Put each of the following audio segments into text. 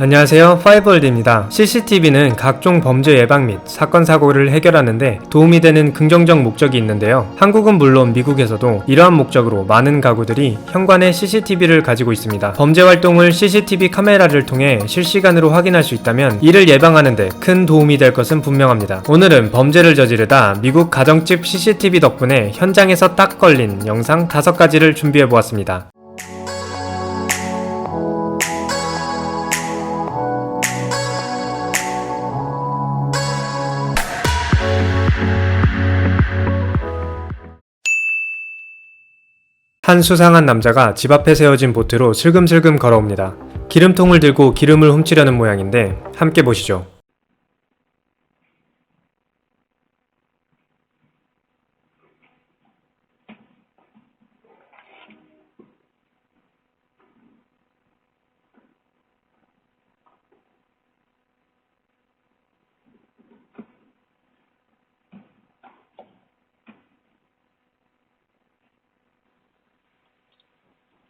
안녕하세요. 파이벌드입니다. CCTV는 각종 범죄 예방 및 사건 사고를 해결하는데 도움이 되는 긍정적 목적이 있는데요. 한국은 물론 미국에서도 이러한 목적으로 많은 가구들이 현관에 CCTV를 가지고 있습니다. 범죄 활동을 CCTV 카메라를 통해 실시간으로 확인할 수 있다면 이를 예방하는데 큰 도움이 될 것은 분명합니다. 오늘은 범죄를 저지르다 미국 가정집 CCTV 덕분에 현장에서 딱 걸린 영상 5가지를 준비해 보았습니다. 한 수상한 남자가 집 앞에 세워진 보트로 슬금슬금 걸어옵니다. 기름통을 들고 기름을 훔치려는 모양인데 함께 보시죠.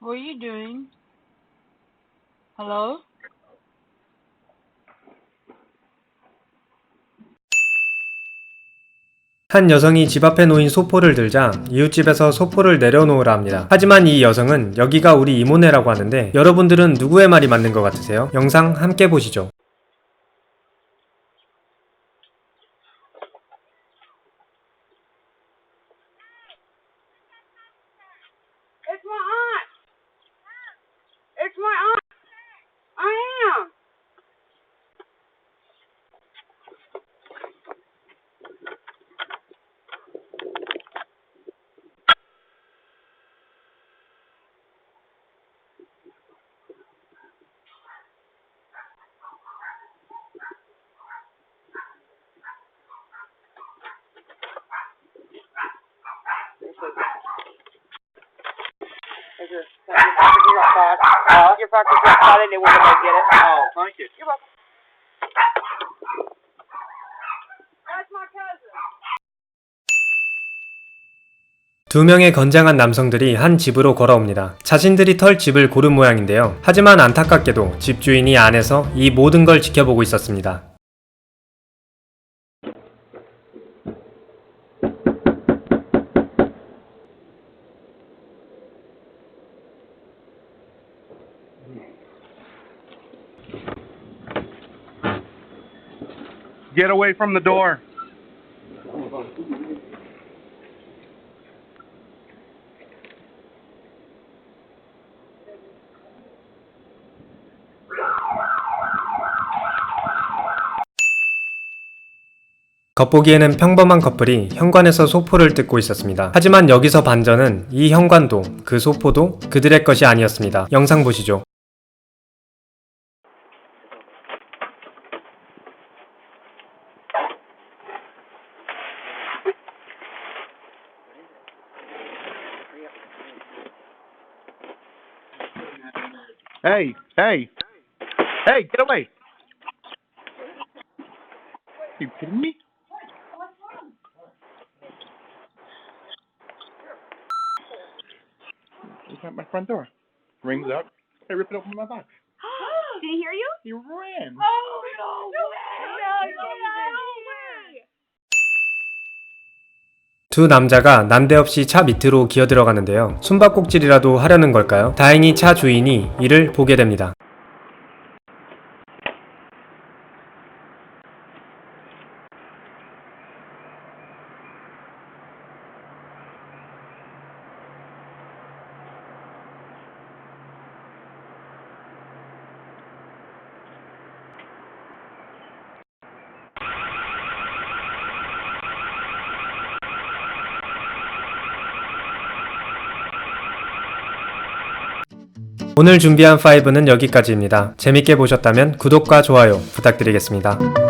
What are you doing? Hello? 한 여성이 집 앞에 놓인 소포를 들자 이웃집에서 소포를 내려놓으라 합니다. 하지만 이 여성은 여기가 우리 이모네라고 하는데 여러분들은 누구의 말이 맞는 것 같으세요? 영상 함께 보시죠. It's my aunt. It's my aunt. I am. Your, your package you got back? Uh, your package got caught and they wouldn't get it. Oh, thank you. You're welcome. That's my cousin. 두 명의 건장한 남성들이 한 집으로 걸어옵니다. 자신들이 털 집을 고른 모양인데요. 하지만 안타깝게도 집주인이 안에서 이 모든 걸 지켜보고 있었습니다. Get away from the door. 겉보기에는 평범한 커플이 현관에서 소포를 뜯고 있었습니다. 하지만 여기서 반전은 이 현관도 그 소포도 그들의 것이 아니었습니다. 영상 보시죠. Hey, hey, hey, get away. you kidding me? At my front door. Rings up. I rip it open my box. Did he hear you? He ran. 두 남자가 난데없이 차 밑으로 기어 들어가는데요. 숨바꼭질이라도 하려는 걸까요? 다행히 차 주인이 이를 보게 됩니다. 오늘 준비한 5는 여기까지입니다. 재밌게 보셨다면 구독과 좋아요 부탁드리겠습니다.